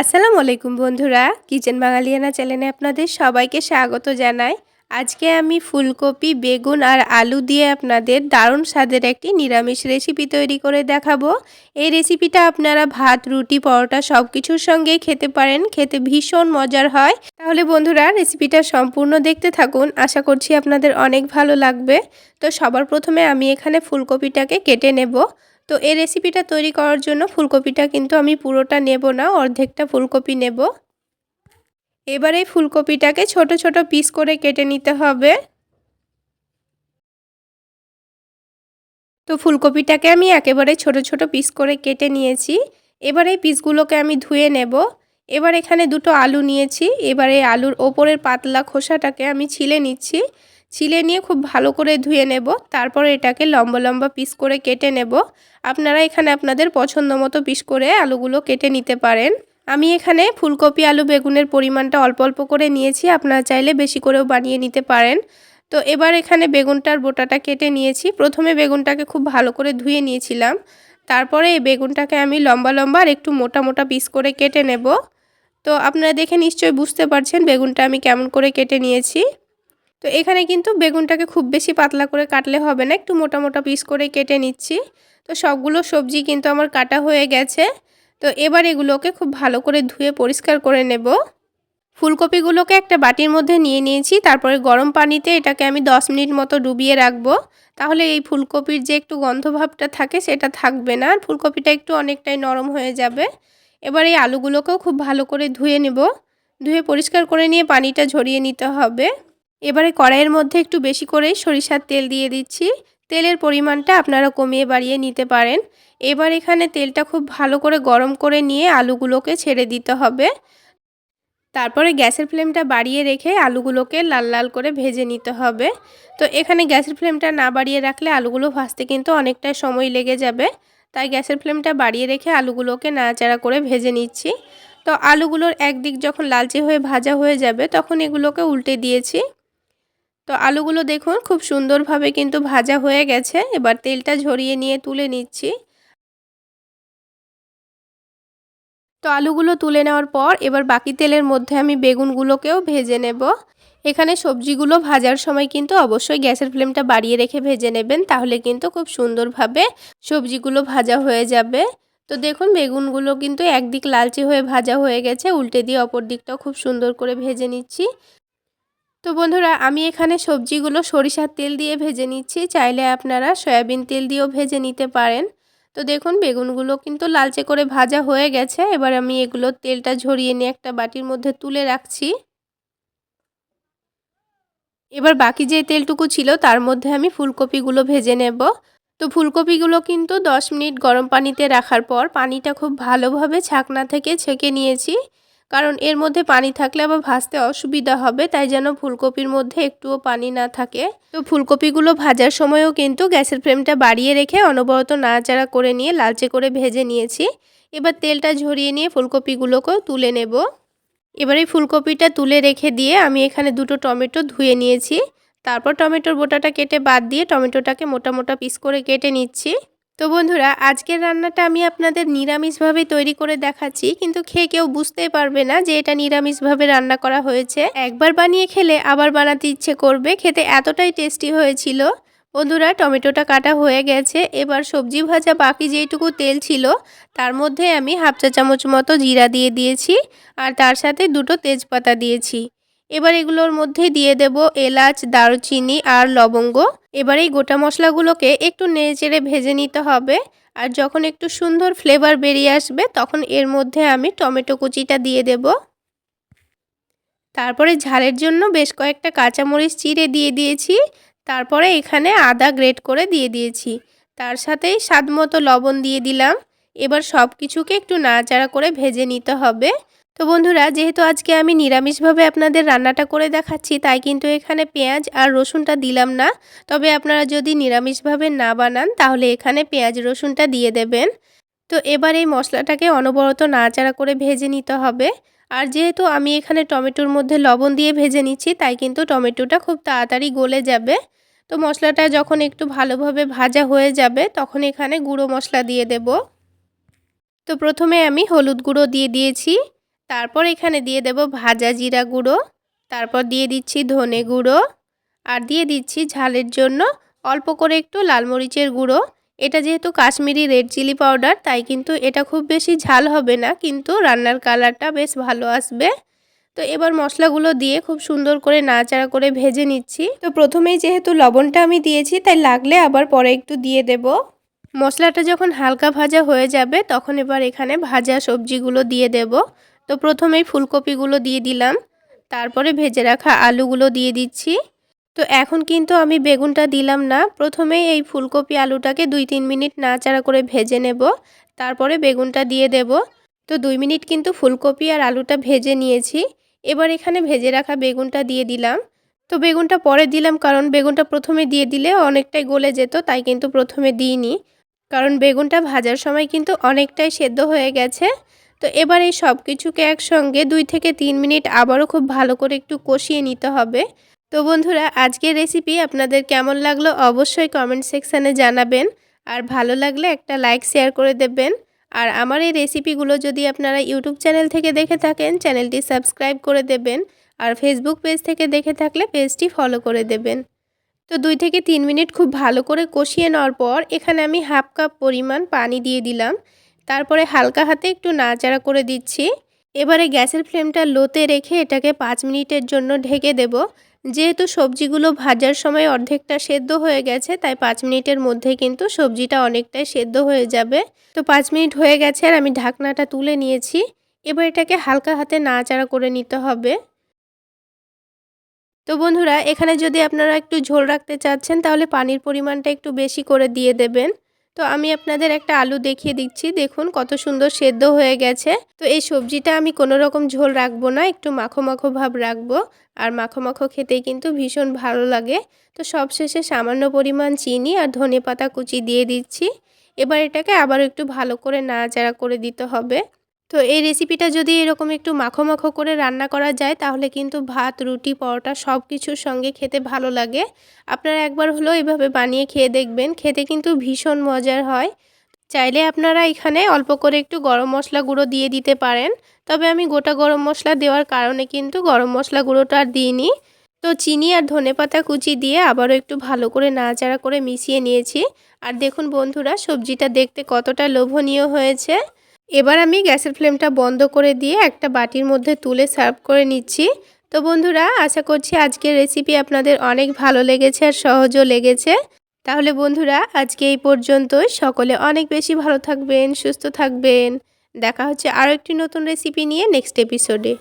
আসসালামু আলাইকুম বন্ধুরা, কিচেন বাঙালিয়ানা চ্যানেলে আপনাদের সবাইকে স্বাগত জানাই। আজকে আমি ফুলকপি, বেগুন আর আলু দিয়ে আপনাদের দারুণ স্বাদের একটি নিরামিষ রেসিপি তৈরি করে দেখাবো। এই রেসিপিটা আপনারা ভাত, রুটি, পরোটা সব কিছুর সঙ্গেই খেতে পারেন, খেতে ভীষণ মজার হয়। তাহলে বন্ধুরা রেসিপিটা সম্পূর্ণ দেখতে থাকুন, আশা করছি আপনাদের অনেক ভালো লাগবে। তো সবার প্রথমে আমি এখানে ফুলকপিটাকে কেটে নেব। তো এই রেসিপিটা তৈরি করার জন্য ফুলকপিটা কিন্তু আমি পুরোটা নেব না, অর্ধেকটা ফুলকপি নেব। এবার এই ফুলকপিটাকে ছোট ছোট পিস করে কেটে নিতে হবে। তো ফুলকপিটাকে আমি একেবারে ছোট ছোট পিস করে কেটে নিয়েছি। এবার এই পিসগুলোকে আমি ধুয়ে নেব। এবার এখানে দুটো আলু নিয়েছি। এবার এই আলুর ওপরের পাতলা খোসাটাকে আমি ছিলে নিচ্ছি। ছিলে নিয়ে খুব ভালো করে ধুয়ে নেব। তারপর এটাকে লম্বা লম্বা পিস করে কেটে নেব। আপনারা এখানে আপনাদের পছন্দ মতো পিস করে আলুগুলো কেটে নিতে পারেন। আমি এখানে ফুলকপি আলু বেগুনের পরিমাণটা অল্প অল্প করে নিয়েছি। আপনারা চাইলে বেশি করেও বানিয়ে নিতে পারেন। তো এবার এখানে বেগুনটার বোটাটা কেটে নিয়েছি। প্রথমে বেগুনটাকে খুব ভালো করে ধুয়ে নিয়েছিলাম। তারপরে এই বেগুনটাকে আমি লম্বা লম্বা আর একটু মোটা মোটা পিস করে কেটে নেব। তো আপনারা দেখে নিশ্চয়ই বুঝতে পারছেন বেগুনটা আমি কেমন করে কেটে নিয়েছি। তো এখানে কিন্তু বেগুনটাকে খুব বেশি পাতলা করে কাটলে হবে না, একটু মোটা মোটা পিস করে কেটে নিচ্ছি। তো সবগুলো সবজি কিন্তু আমার কাটা হয়ে গেছে। তো এবার এগুলোকে খুব ভালো করে ধুয়ে পরিষ্কার করে নেব। ফুলকপিগুলোকে একটা বাটির মধ্যে নিয়ে নিয়েছি, তারপরে গরম পানিতে এটাকে আমি 10 মিনিট মতো ডুবিয়ে রাখব। তাহলে এই ফুলকপির যে একটু গন্ধভাবটা থাকে সেটা থাকবে না, আর ফুলকপিটা একটু অনেকটাই নরম হয়ে যাবে। এবার এই আলুগুলোকেও খুব ভালো করে ধুয়ে নেব। ধুয়ে পরিষ্কার করে নিয়ে পানিটা ঝরিয়ে নিতে হবে। এবারে কড়াইয়ের মধ্যে একটু বেশি করেই সরিষার তেল দিয়ে দিচ্ছি। তেলের পরিমাণটা আপনারা কমিয়ে বাড়িয়ে নিতে পারেন। এবার এখানে তেলটা খুব ভালো করে গরম করে নিয়ে আলুগুলোকে ছেড়ে দিতে হবে। তারপরে গ্যাসের ফ্লেমটা বাড়িয়ে রেখে আলুগুলোকে লাল লাল করে ভেজে নিতে হবে। তো এখানে গ্যাসের ফ্লেমটা না বাড়িয়ে রাখলে আলুগুলো ভাজতে কিন্তু অনেকটা সময় লেগে যাবে। তাই গ্যাসের ফ্লেমটা বাড়িয়ে রেখে আলুগুলোকে নাড়াচাড়া করে ভেজে নিচ্ছি। তো আলুগুলোর একদিক যখন লালচে হয়ে ভাজা হয়ে যাবে, তখন এগুলোকে উল্টে দিয়েছি। তো আলুগুলো দেখুন, খুব সুন্দরভাবে কিন্তু ভাজা হয়ে গেছে। এবার তেলটা ঝরিয়ে নিয়ে তুলে নিচ্ছি। তো আলুগুলো তুলে নেওয়ার পর এবার বাকি তেলের মধ্যে আমি বেগুনগুলোকেও ভেজে নেব। এখানে সবজিগুলো ভাজার সময় কিন্তু অবশ্যই গ্যাসের ফ্লেমটা বাড়িয়ে রেখে ভেজে নেবেন, তাহলে কিন্তু খুব সুন্দরভাবে সবজিগুলো ভাজা হয়ে যাবে। তো দেখুন, বেগুনগুলো কিন্তু একদিক লালচে হয়ে ভাজা হয়ে গেছে, উল্টে দিয়ে অপর দিকটাও খুব সুন্দর করে ভেজে নিচ্ছি। তো বন্ধুরা, আমি এখানে সবজিগুলো সরিষার তেল দিয়ে ভেজে নিচ্ছি। চাইলে আপনারা সয়াবিন তেল দিয়েও ভেজে নিতে পারেন। তো দেখুন, বেগুনগুলো কিন্তু লালচে করে ভাজা হয়ে গেছে। এবার আমি এগুলো তেলটা ঝরিয়ে নিয়ে একটা বাটির মধ্যে তুলে রাখছি। এবার বাকি যে তেলটুকু ছিল, তার মধ্যে আমি ফুলকপিগুলো ভেজে নেব। তো ফুলকপিগুলো কিন্তু 10 মিনিট গরম পানিতে রাখার পর পানিটা খুব ভালোভাবে ছাকনা থেকে ছেঁকে নিয়েছি। কারণ এর মধ্যে পানি থাকলে আবার ভাজতে অসুবিধা হবে, তাই যেন ফুলকপির মধ্যে একটুও পানি না থাকে। তো ফুলকপিগুলো ভাজার সময়ও কিন্তু গ্যাসের ফ্লেমটা বাড়িয়ে রেখে অনবরত নাড়াচাড়া করে নিয়ে লালচে করে ভেজে নিয়েছি। এবার তেলটা ঝরিয়ে নিয়ে ফুলকপিগুলোকেও তুলে নেব। এবার এই ফুলকপিটা তুলে রেখে দিয়ে আমি এখানে দুটো টমেটো ধুয়ে নিয়েছি। তারপর টমেটোর বোটাটা কেটে বাদ দিয়ে টমেটোটাকে মোটা মোটা পিস করে কেটে নিচ্ছি। তো বন্ধুরা, আজকের রান্নাটা আমি আপনাদের নিরামিষভাবে তৈরি করে দেখাচ্ছি, কিন্তু খেয়ে কেউ বুঝতেই পারবে না যে এটা নিরামিষভাবে রান্না করা হয়েছে। একবার বানিয়ে খেলে আবার বানাতে ইচ্ছে করবে, খেতে এতটাই টেস্টি হয়েছিল। বন্ধুরা, টমেটোটা কাটা হয়ে গেছে, এবার সবজি ভাজা বাকি যেইটুকু তেল ছিল, তার মধ্যে আমি হাফ চা চামচ মতো জিরা দিয়ে দিয়েছি, আর তার সাথে দুটো তেজপাতা দিয়েছি। এবার এগুলোর মধ্যে দিয়ে দেব এলাচ, দারুচিনি আর লবঙ্গ। এবার এই গোটা মশলাগুলোকে একটু নেড়েচেড়ে ভেজে নিতে হবে। আর যখন একটু সুন্দর ফ্লেভার বেরিয়ে আসবে, তখন এর মধ্যে আমি টমেটো কুচিটা দিয়ে দেব। তারপরে ঝালের জন্য বেশ কয়েকটা কাঁচামরিচ চিড়ে দিয়ে দিয়েছি। তারপরে এখানে আদা গ্রেট করে দিয়ে দিয়েছি। তার সাথেই স্বাদ মতো লবণ দিয়ে দিলাম। এবার সব কিছুকে একটু নাড়াচাড়া করে ভেজে নিতে হবে। তো বন্ধুরা, যেহেতু আজকে আমি নিরামিষভাবে আপনাদের রান্নাটা করে দেখাচ্ছি, তাই কিন্তু এখানে পেঁয়াজ আর রসুনটা দিলাম না। তবে আপনারা যদি নিরামিষভাবে না বানান, তাহলে এখানে পেঁয়াজ, রসুনটা দিয়ে দেবেন। তো এবার এই মশলাটাকে অনবরত নাড়াচাড়া করে ভেজে নিতে হবে। আর যেহেতু আমি এখানে টমেটোর মধ্যে লবণ দিয়ে ভেজে নিচ্ছি, তাই কিন্তু টমেটোটা খুব তাড়াতাড়ি গলে যাবে। তো মশলাটা যখন একটু ভালোভাবে ভাজা হয়ে যাবে, তখন এখানে গুঁড়ো মশলা দিয়ে দেব। তো প্রথমে আমি হলুদ গুঁড়ো দিয়ে দিয়েছি। তারপর এখানে দিয়ে দেব ভাজা জিরা গুঁড়ো, তারপর দিয়ে দিচ্ছি ধনে গুঁড়ো, আর দিয়ে দিচ্ছি ঝালের জন্য অল্প করে একটু লাল মরিচের গুঁড়ো। এটা যেহেতু কাশ্মীরি রেড চিলি পাউডার, তাই কিন্তু এটা খুব বেশি ঝাল হবে না, কিন্তু রান্নার কালারটা বেশ ভালো আসবে। তো এবার মশলাগুলো দিয়ে খুব সুন্দর করে নাড়াচাড়া করে ভেজে নিচ্ছি। তো প্রথমেই যেহেতু লবণটা আমি দিয়েছি, তাই লাগলে আবার পরে একটু দিয়ে দেব। মশলাটা যখন হালকা ভাজা হয়ে যাবে, তখন এবার এখানে ভাজা সবজিগুলো দিয়ে দেব। তো প্রথমেই ফুলকপিগুলো দিয়ে দিলাম। তারপরে ভেজে রাখা আলুগুলো দিয়ে দিচ্ছি। তো এখন কিন্তু আমি বেগুনটা দিলাম না। প্রথমেই এই ফুলকপি আলুটাকে দুই তিন মিনিট নাড়াচাড়া করে ভেজে নেব। তারপরে বেগুনটা দিয়ে দেব। তো দুই মিনিট কিন্তু ফুলকপি আর আলুটা ভেজে নিয়েছি। এবার এখানে ভেজে রাখা বেগুনটা দিয়ে দিলাম। তো বেগুনটা পরে দিলাম কারণ বেগুনটা প্রথমে দিয়ে দিলে অনেকটাই গলে যেত, তাই কিন্তু প্রথমে দিইনি। কারণ বেগুনটা ভাজার সময় কিন্তু অনেকটাই সেদ্ধ হয়ে গেছে। তো এবার এই সব কিছুকে একসঙ্গে দুই থেকে তিন মিনিট আবারও খুব ভালো করে একটু কষিয়ে নিতে হবে। তো বন্ধুরা, আজকের রেসিপি আপনাদের কেমন লাগল অবশ্যই কমেন্ট সেকশানে জানাবেন। আর ভালো লাগলে একটা লাইক শেয়ার করে দেবেন। আর আমার এই রেসিপিগুলো যদি আপনারা ইউটিউব চ্যানেল থেকে দেখে থাকেন চ্যানেলটি সাবস্ক্রাইব করে দেবেন। আর ফেসবুক পেজ থেকে দেখে থাকলে পেজটি ফলো করে দেবেন। তো দুই থেকে তিন মিনিট খুব ভালো করে কষিয়ে নেওয়ার পর এখানে আমি হাফ কাপ পরিমাণ পানি দিয়ে দিলাম। তারপরে হালকা হাতে একটু নাড়াচাড়া করে দিচ্ছি। এবারে গ্যাসের ফ্লেমটা লোতে রেখে এটাকে পাঁচ মিনিটের জন্য ঢেকে দেব। যেহেতু সবজিগুলো ভাজার সময় অর্ধেকটা সেদ্ধ হয়ে গেছে, তাই পাঁচ মিনিটের মধ্যে কিন্তু সবজিটা অনেকটাই সেদ্ধ হয়ে যাবে। তো পাঁচ মিনিট হয়ে গেছে আর আমি ঢাকনাটা তুলে নিয়েছি। এবার এটাকে হালকা হাতে নাড়াচাড়া করে নিতে হবে। তো বন্ধুরা, এখানে যদি আপনারা একটু ঝোল রাখতে চাচ্ছেন, তাহলে পানির পরিমাণটা একটু বেশি করে দিয়ে দেবেন। তো আমি আপনাদের একটা আলু দেখিয়ে দিচ্ছি। দেখুন কত সুন্দর সেদ্ধ হয়ে গেছে। তো এই সবজিটা আমি কোনো রকম ঝোল রাখব না, একটু মাখো মাখো ভাব রাখব। আর মাখো মাখো খেতেই কিন্তু ভীষণ ভালো লাগে। তো সবশেষে সামান্য পরিমাণ চিনি আর ধনে পাতা কুচি দিয়ে দিচ্ছি। এবার এটাকে আবার একটু ভালো করে নাড়াচাড়া করে দিতে হবে। তো এই রেসিপিটা যদি এরকম একটু মাখো মাখো করে রান্না করা যায়, তাহলে কিন্তু ভাত, রুটি, পরোটা সব কিছুর সঙ্গে খেতে ভালো লাগে। আপনারা একবার হলেও এভাবে বানিয়ে খেয়ে দেখবেন, খেতে কিন্তু ভীষণ মজার হয়। চাইলে আপনারা এখানে অল্প করে একটু গরম মশলা গুঁড়ো দিয়ে দিতে পারেন, তবে আমি গোটা গরম মশলা দেওয়ার কারণে কিন্তু গরম মশলা গুঁড়োটা আর দিইনি। তো চিনি আর ধনে পাতা কুচি দিয়ে আবারও একটু ভালো করে নাড়াচাড়া করে মিশিয়ে নিয়েছি। আর দেখুন বন্ধুরা, সবজিটা দেখতে কতটা লোভনীয় হয়েছে। এবার আমি গ্যাসের ফ্লেমটা বন্ধ করে দিয়ে একটা বাটির মধ্যে তুলে সার্ভ করে নিচ্ছি। তো বন্ধুরা, আশা করছি আজকের রেসিপি আপনাদের অনেক ভালো লেগেছে আর সহজও লেগেছে। তাহলে বন্ধুরা, আজকে এই পর্যন্তই। সকলে অনেক বেশি ভালো থাকবেন, সুস্থ থাকবেন। দেখা হচ্ছে আরও একটি নতুন রেসিপি নিয়ে নেক্সট এপিসোডে।